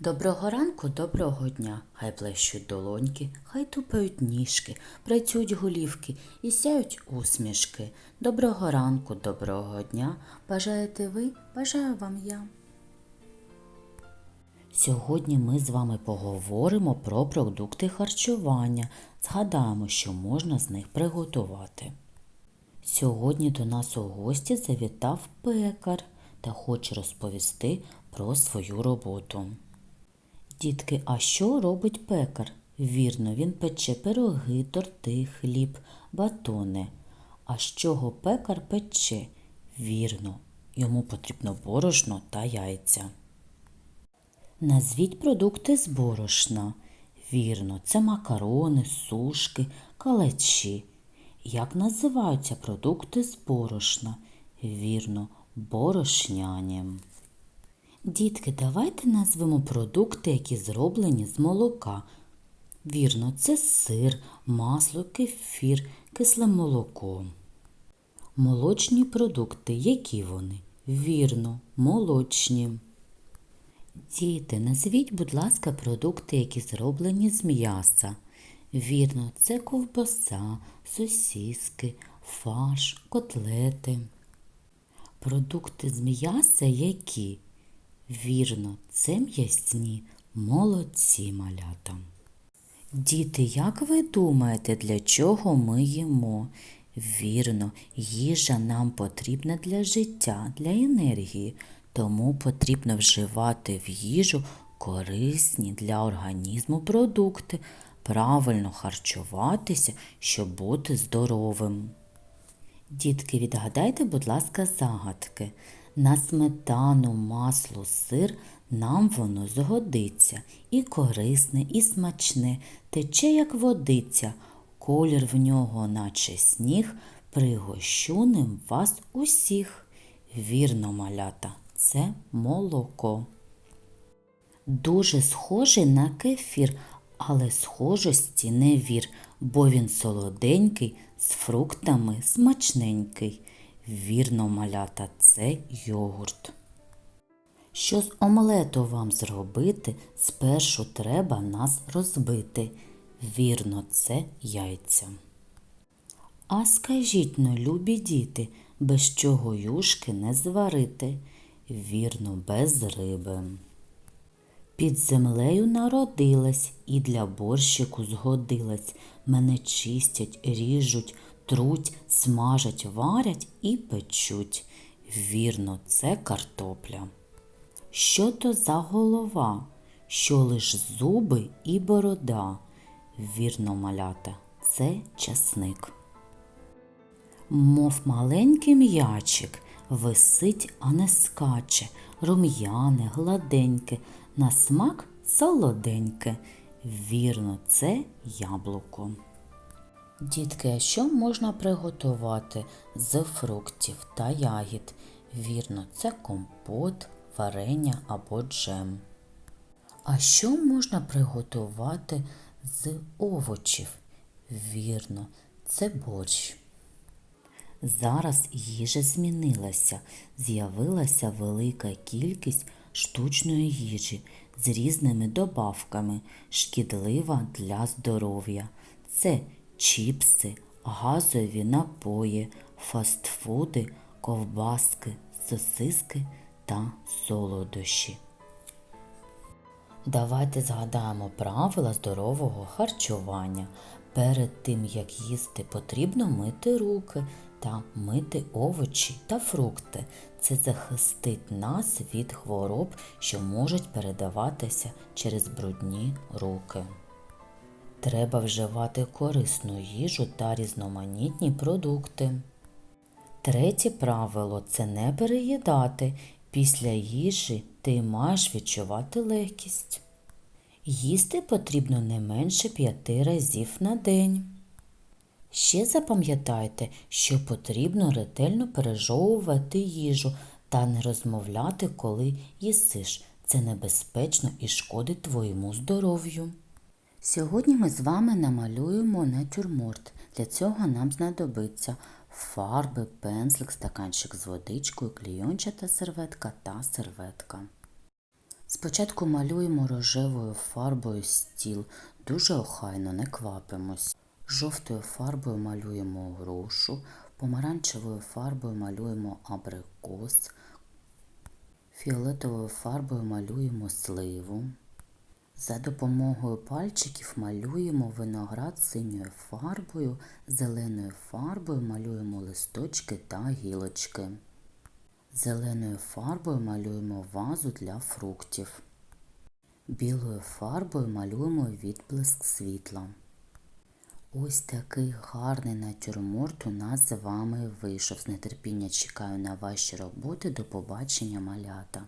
Доброго ранку, доброго дня, хай плещуть долоньки, хай тупають ніжки, працюють голівки і сяють усмішки. Доброго ранку, доброго дня. Бажаєте ви, бажаю вам я. Сьогодні ми з вами поговоримо про продукти харчування. Згадаємо, що можна з них приготувати. Сьогодні до нас у гості завітав пекар та хоче розповісти про свою роботу. Дітки, а що робить пекар? Вірно, він пече пироги, торти, хліб, батони. А з чого пекар пече? Вірно, йому потрібно борошно та яйця. Назвіть продукти з борошна. Вірно, це макарони, сушки, калачі. Як називаються продукти з борошна? Вірно, борошняні. Дітки, давайте назвемо продукти, які зроблені з молока. Вірно, це сир, масло, кефір, кисле молоко. Молочні продукти, які вони? Вірно, молочні. Діти, назвіть, будь ласка, продукти, які зроблені з м'яса. Вірно, це ковбаса, сосіски, фарш, котлети. Продукти з м'яса які? Вірно, це м'ясні, молодці малята. Діти, як ви думаєте, для чого ми їмо? Вірно, їжа нам потрібна для життя, для енергії, тому потрібно вживати в їжу корисні для організму продукти, правильно харчуватися, щоб бути здоровим. Дітки, відгадайте, будь ласка, загадки. На сметану, масло, сир нам воно згодиться. І корисне, і смачне, тече, як водиця, колір в нього, наче сніг, пригощу ним вас усіх. Вірно, малята, це молоко. Дуже схожий на кефір, але схожості не вір, бо він солоденький, з фруктами смачненький. Вірно, малята, це йогурт. Що з омлету вам зробити, спершу треба нас розбити. Вірно, це яйця. А скажіть но, любі діти, без чого юшки не зварити? Вірно, без риби. Під землею народилась і для борщику згодилась. Мене чистять, ріжуть, труть, смажать, варять і печуть. Вірно, це картопля. Що то за голова, що лиш зуби і борода? Вірно, малята, це часник. Мов маленький м'ячик, висить, а не скаче, рум'яне, гладеньке, на смак солоденьке. Вірно, це яблуко. Дітки, а що можна приготувати з фруктів та ягід? Вірно, це компот, варення або джем. А що можна приготувати з овочів? Вірно, це борщ. Зараз їжа змінилася, з'явилася велика кількість штучної їжі з різними добавками, шкідлива для здоров'я. Це чіпси, газові напої, фастфуди, ковбаски, сосиски та солодощі. Давайте згадаємо правила здорового харчування. Перед тим, як їсти, потрібно мити руки та мити овочі та фрукти. Це захистить нас від хвороб, що можуть передаватися через брудні руки. Треба вживати корисну їжу та різноманітні продукти. Третє правило це не переїдати. Після їжі ти маєш відчувати легкість. Їсти потрібно не менше п'яти разів на день. Ще запам'ятайте, що потрібно ретельно пережовувати їжу та не розмовляти, коли їсиш. Це небезпечно і шкодить твоєму здоров'ю. Сьогодні ми з вами намалюємо натюрморт. Для цього нам знадобиться фарби, пензлик, стаканчик з водичкою, клійончата серветка та серветка. Спочатку малюємо рожевою фарбою стіл, дуже охайно, не квапимось. Жовтою фарбою малюємо грушу, помаранчевою фарбою малюємо абрикос, фіолетовою фарбою малюємо сливу. За допомогою пальчиків малюємо виноград синьою фарбою, зеленою фарбою малюємо листочки та гілочки. Зеленою фарбою малюємо вазу для фруктів. Білою фарбою малюємо відблиск світла. Ось такий гарний натюрморт у нас з вами вийшов. З нетерпіння чекаю на ваші роботи. До побачення, малята!